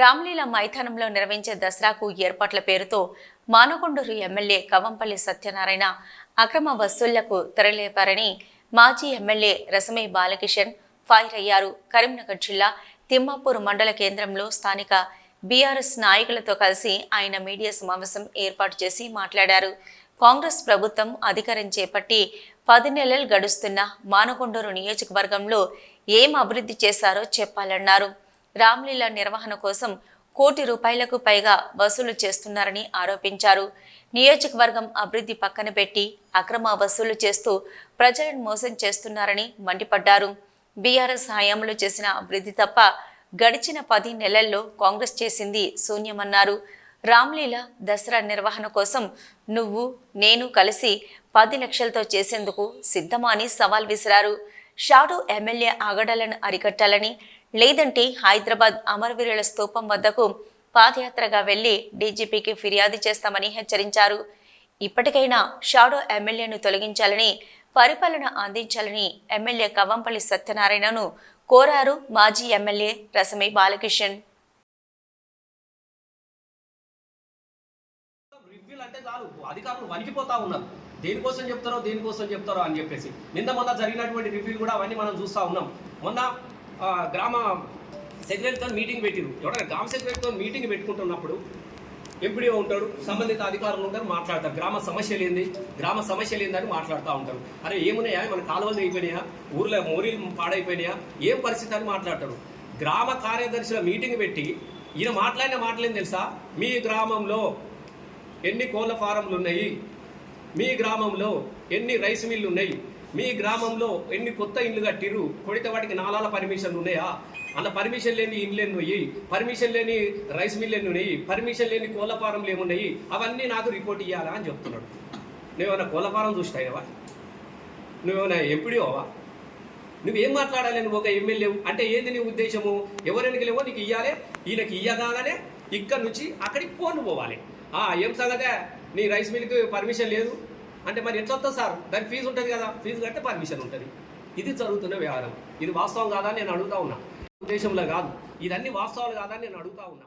రామ్లీల మైదానంలో నిర్వహించే దసరాకు ఏర్పాట్ల పేరుతో మానకొండూరు ఎమ్మెల్యే కవంపల్లి సత్యనారాయణ అక్రమ వసూళ్ళకు తెరలేపారని మాజీ ఎమ్మెల్యే రసమే బాలకిషన్ ఫైర్ అయ్యారు. కరీంనగర్ జిల్లా తిమ్మాపూర్ మండల కేంద్రంలో స్థానిక బీఆర్ఎస్ నాయకులతో కలిసి ఆయన మీడియా సమావేశం ఏర్పాటు చేసి మాట్లాడారు. కాంగ్రెస్ ప్రభుత్వం అధికారం చేపట్టి పది నెలలు గడుస్తున్న మానకొండూరు నియోజకవర్గంలో ఏం అభివృద్ధి చేశారో చెప్పాలన్నారు. రామ్లీల నిర్వహణ కోసం కోటి రూపాయలకు పైగా వసూలు చేస్తున్నారని ఆరోపించారు. నియోజకవర్గం అభివృద్ధి పక్కన పెట్టి అక్రమ వసూలు చేస్తూ ప్రజలను మోసం చేస్తున్నారని మండిపడ్డారు. బీఆర్ఎస్ హయాంలో చేసిన అభివృద్ధి తప్ప గడిచిన పది నెలల్లో కాంగ్రెస్ చేసింది శూన్యమన్నారు. రామ్లీల దసరా నిర్వహణ కోసం నువ్వు నేను కలిసి పది లక్షలతో చేసేందుకు సిద్ధమా అని సవాల్ విసిరారు. షాడో ఎమ్మెల్యే ఆగడాలను అరికట్టాలని లేదంటే హైదరాబాద్ అమరవీరుల స్తూపం వద్దకు పాదయాత్రగా వెళ్ళి డీజీపీకి ఫిర్యాదు చేస్తామని హెచ్చరించారు. ఇప్పటికైనా షాడో ఎమ్మెల్యేను తొలగించాలని పరిపాలన అందించాలని ఎమ్మెల్యే కవంపల్లి సత్యనారాయణను కోరారు మాజీ ఎమ్మెల్యే రసమే బాలకిషన్. అంటే చాలు. అధికారులు వణికిపోతా ఉన్నారు. దేనికోసం చెప్తారో దేనికోసం చెప్తారో అని చెప్పేసి. నిన్న మొన్న జరిగినటువంటి రివ్యూలు కూడా అవన్నీ మనం చూస్తూ ఉన్నాం. మొన్న గ్రామ సెక్రటరీతో మీటింగ్ పెట్టిరు. ఎవరైనా గ్రామ సెక్రటరీతో మీటింగ్ పెట్టుకుంటున్నప్పుడు ఎంపీడీఓ ఉంటాడు సంబంధిత అధికారులు ఉంటారు మాట్లాడతారు. గ్రామ సమస్యలు ఏంది? గ్రామ సమస్యలు ఏందని మాట్లాడుతూ ఉంటారు. అరే ఏమున్నాయా? మన కాలువలు అయిపోయినాయా ఊర్లో మోరీలు పాడైపోయినాయా? ఏం పరిస్థితి అని మాట్లాడతారు గ్రామ కార్యదర్శుల మీటింగ్ పెట్టి ఈయన మాట్లాడిన మాటలేం తెలుసా? మీ గ్రామంలో ఎన్ని కోళ్ళ ఫారంలు ఉన్నాయి? మీ గ్రామంలో ఎన్ని రైస్ మిల్లు ఉన్నాయి? మీ గ్రామంలో ఎన్ని కొత్త ఇండ్లు కట్టిరు కొడితే వాటికి నాలాల పర్మిషన్లు ఉన్నాయా? అన్న పర్మిషన్ లేని ఇండ్లు ఎన్ని ఉన్నాయి? పర్మిషన్ లేని రైస్ మిల్ ఎన్ని ఉన్నాయి? పర్మిషన్ లేని కోళ్ళ ఫారంలు ఏమున్నాయి అవన్నీ నాకు రిపోర్ట్ ఇవ్వాలా అని చెప్తున్నాడు. నువ్వేమైనా కోళ్ళ ఫారం చూస్తాయవా నువ్వేమైనా ఎంపీడీఓవా నువ్వేం మాట్లాడాలి? నువ్వు ఒక ఎమ్మెల్యే అంటే ఏంది నీ ఉద్దేశము? ఎవరు ఎన్నికలేవో నీకు ఇయ్యాలి ఈయనకి ఇయ్యగానే ఇక్కడ నుంచి అక్కడికి పోను పోవాలి. ఏం సంగతే? నీ రైస్ మిల్కి పర్మిషన్ లేదు. అంటే మరి ఎట్లా వస్తుంది సార్? దాని ఫీజు ఉంటుంది కదా. ఫీజు కడితే పర్మిషన్ ఉంటుంది. ఇది జరుగుతున్న వ్యవహారం. ఇది వాస్తవం కాదా అని నేను అడుగుతా ఉన్నా. ఉద్దేశంలో కాదు. ఇదన్నీ వాస్తవాలు కాదా అని నేను అడుగుతా ఉన్నా.